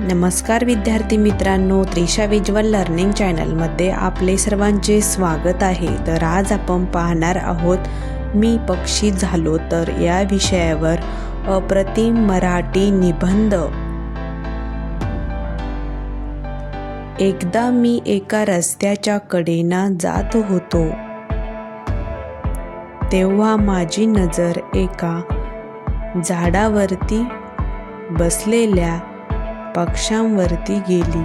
नमस्कार विद्यार्थी मित्रांनो त्रिशा विज्वल लर्निंग चॅनलमध्ये आपले सर्वांचे स्वागत आहे. तर आज आपण पाहणार आहोत मी पक्षी झालो तर या विषयावर अप्रतिम मराठी निबंध. एकदा मी एका रस्त्याच्या कडेना जात होतो. तेव्हा माझी नजर एका झाडावरती बसलेल्या पक्ष्यांवरती गेली.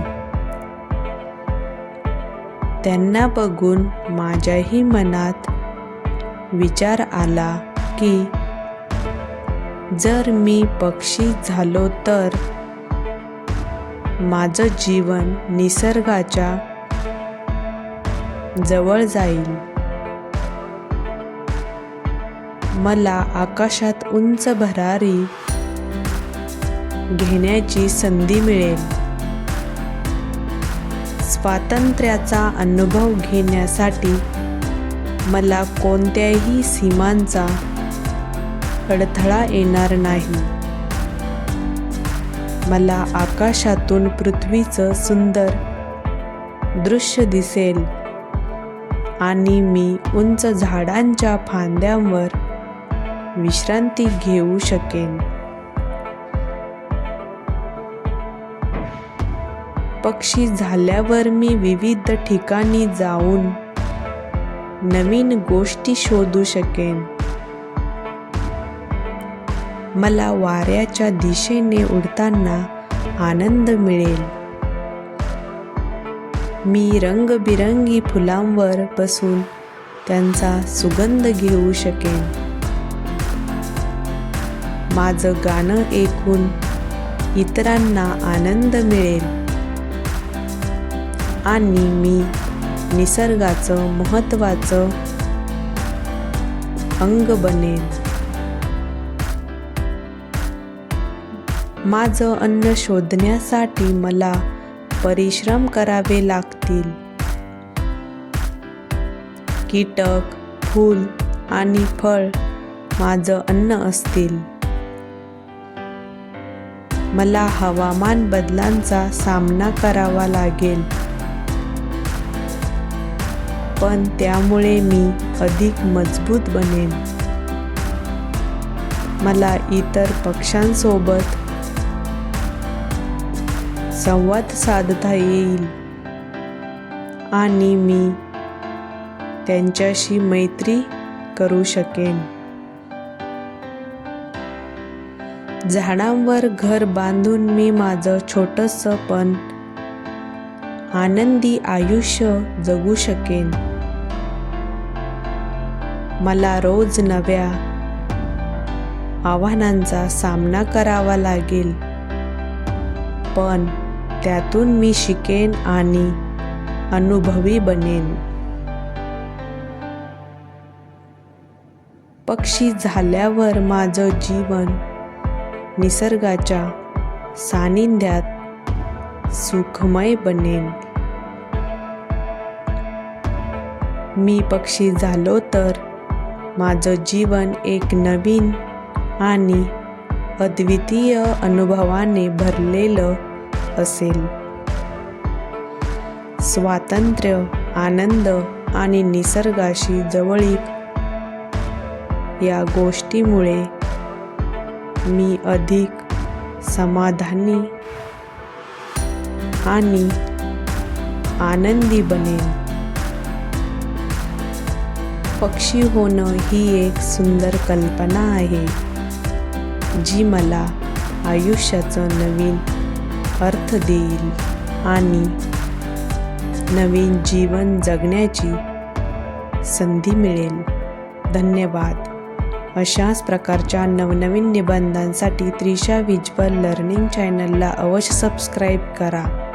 त्यांना बघून माझ्याही मनात विचार आला की जर मी पक्षी झालो तर माझं जीवन निसर्गाच्या जवळ जाईल. मला आकाशात उंच भरारी घेण्याची संधी मिळेल. स्वातंत्र्याचा अनुभव घेण्यासाठी मला कोणत्याही सीमांचा अडथळा येणार नाही. मला आकाशातून पृथ्वीचं सुंदर दृश्य दिसेल आणि मी उंच झाडांच्या फांद्यांवर विश्रांती घेऊ शकेन. पक्षी झाल्यावर मी विविध ठिकाणी जाऊन नवीन गोष्टी शोधू शकेन. मला वाऱ्याच्या दिशेने उडताना आनंद मिळेल. मी रंगबिरंगी फुलांवर बसून त्यांचा सुगंध घेऊ शकेन. माझं गाणं ऐकून इतरांना आनंद मिळेल. आणि मी निसर्गाचं महत्त्वाचं अंग बनेन. माझं अन्न शोधण्यासाठी मला परिश्रम करावे लागतील. कीटक फूल आणि फळ माझं अन्न असतील. मला हवामान बदलांचा सामना करावा लागेल. पण त्यामुळे मी अधिक मजबूत बनेन. मला इतर पक्षांसोबत संवाद साधता येईल. आणि मी त्यांच्याशी मैत्री करू शकेन. झाडांवर घर बांधून मी माझं छोटंसं पण आनंदी आयुष्य जगू शकेन. मला रोज नव्या आव्हानांचा सामना करावा लागेल. पण त्यातून मी शिकेन आणि अनुभवी बनेन. पक्षी झाल्यावर माझं जीवन निसर्गाच्या सानिध्यात सुखमय बनेन. मी पक्षी झालो तर माझं जीवन एक नवीन आणि अद्वितीय अनुभवाने भरलेलं असेल. स्वातंत्र्य आनंद आणि निसर्गाशी जवळीक या गोष्टीमुळे मी अधिक समाधानी आणि आनंदी बनेन. पक्षी होणं ही एक सुंदर कल्पना आहे जी मला आयुष्याचं नवीन अर्थ देईल आणि नवीन जीवन जगण्याची संधी मिळेल. धन्यवाद. अशाच प्रकारच्या नवनवीन निबंधांसाठी त्रिशा विज्वल लर्निंग चॅनलला अवश्य सबस्क्राईब करा.